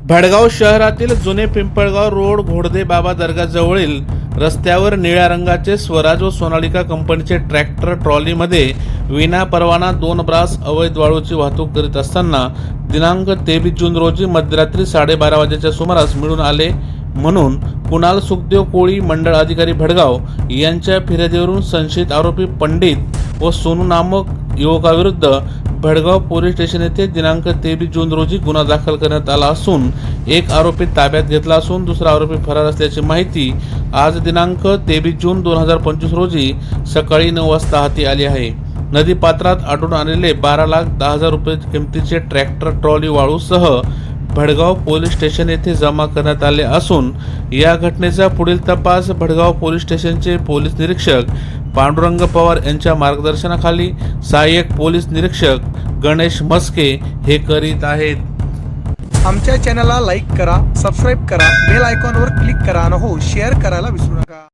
भडगाव शहरातील जुने पिंपळगाव रोड घोडदे बाबा दर्गाजवळील रस्त्यावर निळ्या रंगाचे स्वराज व सोनालिका कंपनीचे ट्रॅक्टर ट्रॉलीमध्ये विना परवाना दोन ब्रास अवैध वाळूची वाहतूक करीत असताना दिनांक तेवीस जून रोजी मध्यरात्री साडेबारा वाजेच्या सुमारास मिळून आले म्हणून कुणाल सुखदेव कोळी मंडळ अधिकारी भडगाव यांच्या फिर्यादीवरून संशयित आरोपी पंडित व सोनू नामक युवकाविरुद्ध भडगाव पोलीस स्टेशन येथे दिनांक तेवीस जून रोजी गुन्हा दाखल करण्यात आला असून एक आरोपी ताब्यात घेतला असून दुसरा आरोपी फरार असल्याची माहिती आज दिनांक तेवीस जून दोन हजार पंचवीस रोजी सकाळी नऊ वाजता हाती आली आहे. नदी पात्रात आढळून आलेले बारा लाख दहा हजार रुपये किमतीचे ट्रॅक्टर ट्रॉली वाळूसह भडगाव पोलीस स्टेशन येथे जमा करण्यात आले असून या घटनेचा पुढील तपास भडगाव पोलीस स्टेशनचे पोलीस निरीक्षक पांडुरंग पवार यांच्या मार्गदर्शनाखाली सहाय्यक पोलीस निरीक्षक गणेश मस्के हे करीत आहेत. आमच्या चॅनलला लाईक करा सबस्क्राईब करा बेल आयकॉनवर क्लिक करा आणि हो शेअर करायला विसरू नका.